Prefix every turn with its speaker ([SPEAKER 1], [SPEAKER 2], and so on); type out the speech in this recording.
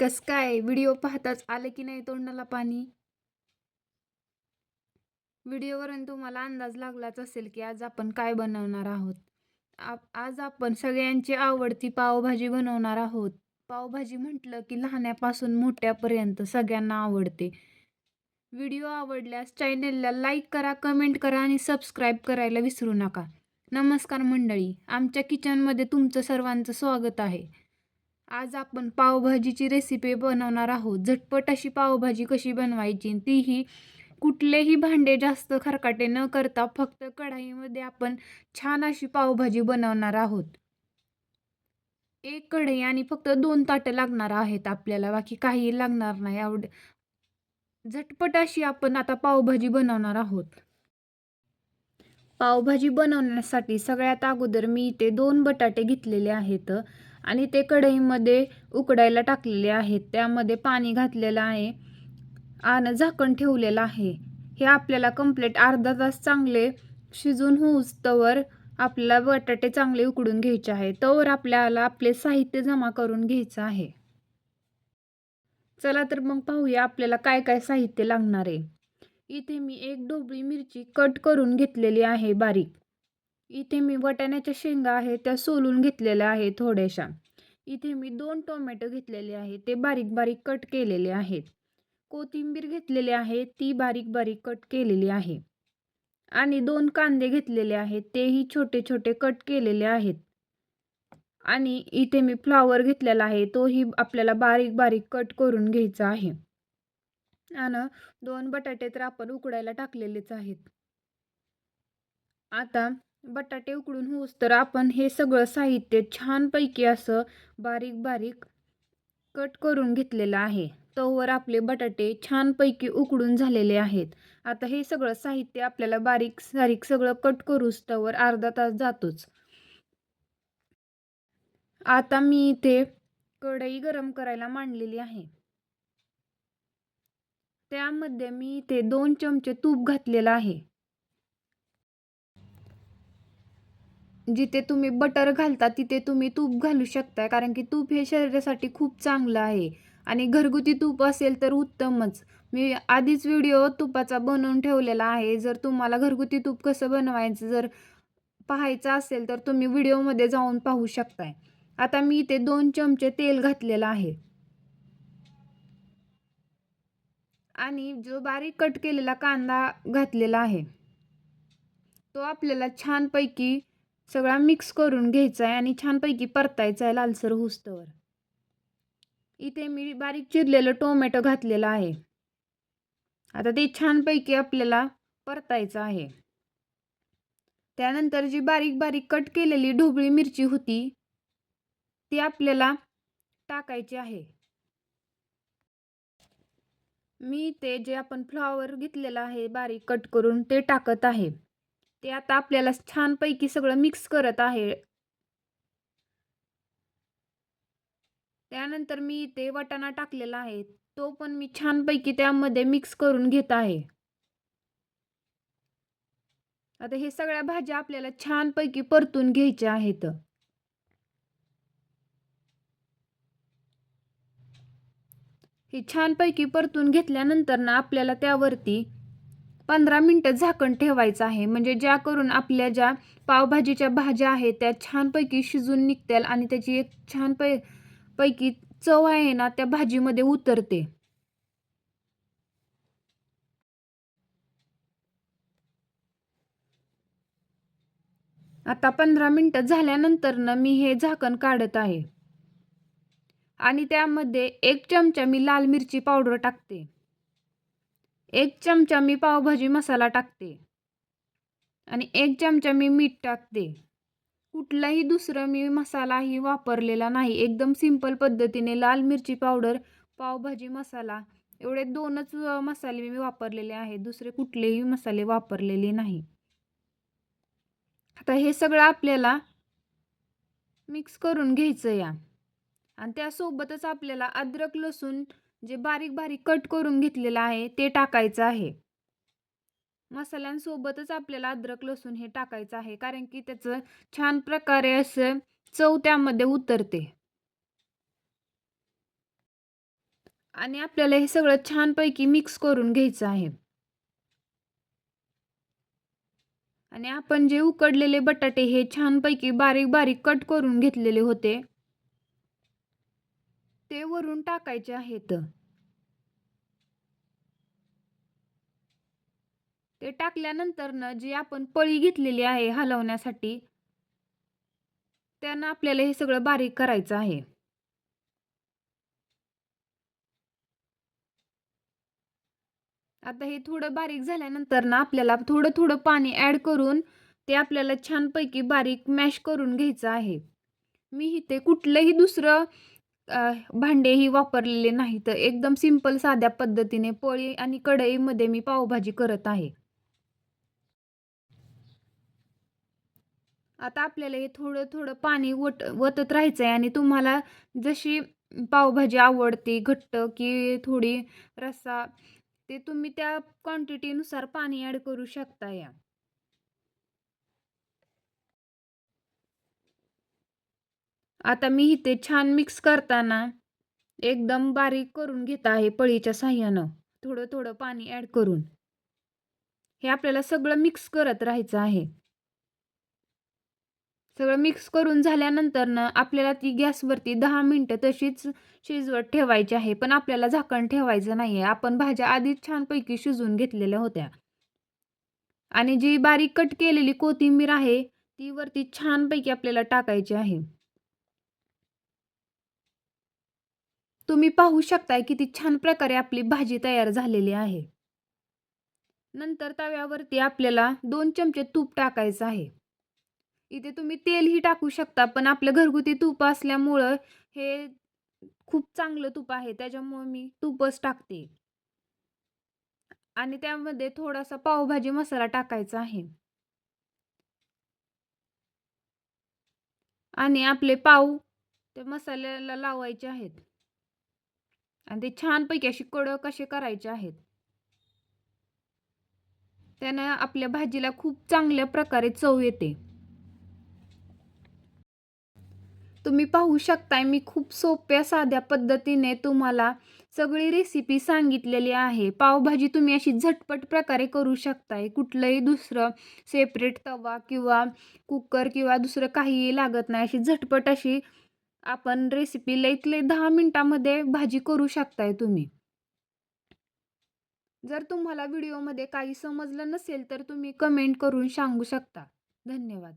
[SPEAKER 1] कस काय व्हिडिओ पाहताच आलं की नाही तोंडाला पाणी? व्हिडिओवरून तुम्हाला अंदाज लागलाच असेल की आज आपण काय बनवणार आहोत. आप आज आपण सगळ्यांची आवडती पावभाजी बनवणार आहोत. पावभाजी म्हटलं की लहान्यापासून मोठ्यापर्यंत सगळ्यांना आवडते. व्हिडिओ आवडल्यास चॅनेलला लाईक करा कमेंट करा आणि सबस्क्राईब करायला विसरू नका. नमस्कार मंडळी आमच्या किचनमध्ये तुमचं सर्वांचं स्वागत आहे. आज आपण पावभाजीची रेसिपी बनवणार आहोत. झटपट अशी पावभाजी कशी बनवायची तीही कुठलेही भांडे जास्त खरकाटे न करता फक्त कढाईमध्ये आपण छान अशी पावभाजी बनवणार आहोत. एक कढई आणि फक्त दोन ताटं लागणार आहेत आपल्याला बाकी काही लागणार नाही. आवड झटपट अशी आपण आता पावभाजी बनवणार आहोत. पावभाजी बनवण्यासाठी सगळ्यात अगोदर मी इथे दोन बटाटे घेतलेले आहेत. आणि ते कढईमध्ये उकडायला टाकलेले आहेत. त्यामध्ये पाणी घातलेलं आहे. आणि झाकण ठेवलेलं आहे. हे आपल्याला कंप्लीट अर्धा तास चांगले शिजून होऊच तवर आपल्याला बटाटे चांगले उकडून घ्यायचे आहे तवर आपल्याला आपले साहित्य जमा करून घ्यायचं आहे. चला तर मग पाहूया आपल्याला काय काय साहित्य लागणार आहे. इथे मी एक ढोबळी मिरची कट करून घेतलेली आहे बारीक. इथे मी वटाण्याच्या शेंगा आहे त्या सोलून घेतलेल्या आहेत थोड्याशा. इथे मी दोन टोमॅटो घेतलेले आहेत ते बारीक बारीक कट केलेले आहेत. कोथिंबीर घेतलेली आहे ती बारीक बारीक कट केलेली आहे. आणि दोन कांदे घेतलेले आहेत तेही छोटे छोटे कट केलेले आहेत. आणि इथे मी फ्लावर घेतलेला आहे तोही आपल्याला बारीक बारीक कट करून घ्यायचा आहे. आणि दोन बटाटे तर आपण उकडायला टाकलेलेच आहेत. आता बटाटे उकडून होऊस तर आपण हे सगळं साहित्य छानपैकी असं बारीक बारीक कट करून घेतलेलं आहे. तोवर आपले बटाटे छानपैकी उकडून झालेले आहेत. आता हे सगळं साहित्य आपल्याला बारीक सारीक सगळं कट करूस तवर अर्धा तास जातोच. आता मी इथे कढई गरम करायला मांडलेली आहे. त्यामध्ये मी इथे दोन चमचे तूप घातलेलं आहे. जिथे तुम्ही बटर घालता तिथे तुम्ही तूप घालू शकता कारण की तूप हे शरीरासाठी खूप चांगलं आहे. आणि घरगुती तूप असेल तर उत्तमच. मी आधीच व्हिडिओ तुपाचा बनवून ठेवलेला आहे. जर तुम्हाला घरगुती तूप कसं बनवायचं जर पाहायचं असेल तर तुम्ही व्हिडिओमध्ये जाऊन पाहू शकताय. आता मी इथे दोन चमचे तेल घातलेलं आहे. आणि जो बारीक कट केलेला कांदा घातलेला आहे तो आपल्याला छानपैकी सगळा मिक्स करून घ्यायचा आहे आणि छानपैकी परतायचा आहे लालसर हुस्तवर. इथे मी बारीक चिरलेलं टोमॅटो घातलेलं आहे. आता ते छानपैकी आपल्याला परतायचं आहे. त्यानंतर जी बारीक बारीक कट केलेली ढोबळी मिरची होती ती आपल्याला टाकायची आहे. मी ते जे आपण फ्लॉवर घेतलेलं आहे बारीक कट करून ते टाकत आहे. ते आता आपल्याला छानपैकी सगळं मिक्स करत आहे. त्यानंतर मी इथे वटाणा टाकलेला आहे. तो पण मी छानपैकी त्यामध्ये मिक्स करून घेत आहे. आता हे सगळ्या भाज्या आपल्याला छानपैकी परतून घ्यायच्या आहेत. हे छानपैकी परतून घेतल्यानंतर ना आपल्याला त्यावरती पंधरा मिनटं झाकण ठेवायचं आहे. म्हणजे ज्या करून आपल्या ज्या पावभाजीच्या भाज्या आहेत त्या छानपैकी शिजून निघतील आणि त्याची एक छान पै पैकी चव आहे ना त्या भाजीमध्ये उतरते. आता पंधरा मिनटं झाल्यानंतर ना मी हे झाकण काढत आहे. आणि त्यामध्ये एक चमचा मी लाल मिरची पावडर टाकते. एक चमचा मी पावभाजी मसाला टाकते आणि एक चमचा मी मीठ टाकते. कुठलाही दुसरं मी मसालाही वापरलेला नाही. एकदम सिंपल पद्धतीने लाल मिरची पावडर पावभाजी मसाला एवढे दोनच मसाले मी वापरलेले आहेत. दुसरे कुठलेही मसाले वापरलेले नाही. आता हे सगळं आपल्याला मिक्स करून घ्यायचं या. आणि त्यासोबतच आपल्याला अद्रक लसूण जे बारीक बारीक कट करून घेतलेलं आहे ते टाकायचं आहे. मसाल्यांसोबतच आपल्याला अद्रक लसूण हे टाकायचं आहे कारण की त्याचं छान प्रकारे असं चव त्यामध्ये उतरते. आणि आपल्याला हे सगळं छानपैकी मिक्स करून घ्यायचं आहे. आणि आपण जे उकडलेले बटाटे हे छानपैकी बारीक बारीक कट करून घेतलेले होते. ते वरून टाकायचे आहेत. ते टाकल्यानंतर ना जी आपण पळी घेतलेली आहे हलवण्यासाठी त्यानं आपल्याला हे सगळं बारीक करायचं आहे. आता हे थोडं बारीक झाल्यानंतर ना आपल्याला थोडं थोडं पाणी ॲड करून ते आपल्याला छानपैकी बारीक मॅश करून घ्यायचं आहे. मी इथे कुठलंही दुसरं भांडेही वापरलेले नाही तर एकदम सिंपल साध्या पद्धतीने पोळी आणि कढईमध्ये मी पावभाजी करत आहे. आता आपल्याला हे थोडं थोडं पाणी वट वतत राहायचं आहे आणि तुम्हाला जशी पावभाजी आवडते घट्ट की थोडी रस्सा ते तुम्ही त्या क्वांटिटीनुसार पाणी ॲड करू शकता या. आता मी इथे छान मिक्स करताना एकदम बारीक करून घेत आहे पळीच्या साह्यानं. थोडं थोडं पाणी ॲड करून. हे आपल्याला सगळं मिक्स करत राहायचं आहे. सगळं मिक्स करून झाल्यानंतर ना आपल्याला ती गॅसवरती दहा मिनटं तशीच शिजवत ठेवायची आहे. पण आपल्याला झाकण ठेवायचं नाही आहे आपण भाज्या आधीच छानपैकी शिजवून घेतलेल्या होत्या. आणि जी बारीक कट केलेली कोथिंबीर आहे ती वरती छानपैकी आपल्याला टाकायची आहे. तुम्ही पाहू शकताय किती छान प्रकारे आपली भाजी तयार झालेली आहे. नंतर तव्यावरती आपल्याला दोन चमचे तूप टाकायचं आहे. इथे तुम्ही तेलही टाकू शकता पण आपलं घरगुती तूप असल्यामुळं हे खूप चांगलं तूप आहे त्याच्यामुळं मी तूपच टाकते. आणि त्यामध्ये थोडासा पावभाजी मसाला टाकायचा आहे. आणि आपले पाव त्या मसाल्याला लावायचे आहेत. आणि ते छानपैकी अशी कडक असे करायचे आहेत. त्यानं आपल्या भाजीला खूप चांगल्या प्रकारे चव येते. तुम्ही पाहू शकताय मी खूप सोप्या साध्या पद्धतीने तुम्हाला सगळी रेसिपी सांगितलेली आहे. पावभाजी तुम्ही अशी झटपट प्रकारे करू शकताय. कुठलंही दुसरं सेपरेट तवा किंवा कुकर किंवा दुसरं काहीही लागत नाही. अशी झटपट अशी आपण रेसिपी लईतले दहा मिनटामध्ये भाजी करू शकताय तुम्ही. जर तुम्हाला व्हिडिओमध्ये काही समजलं नसेल तर तुम्ही कमेंट करून सांगू शकता. धन्यवाद.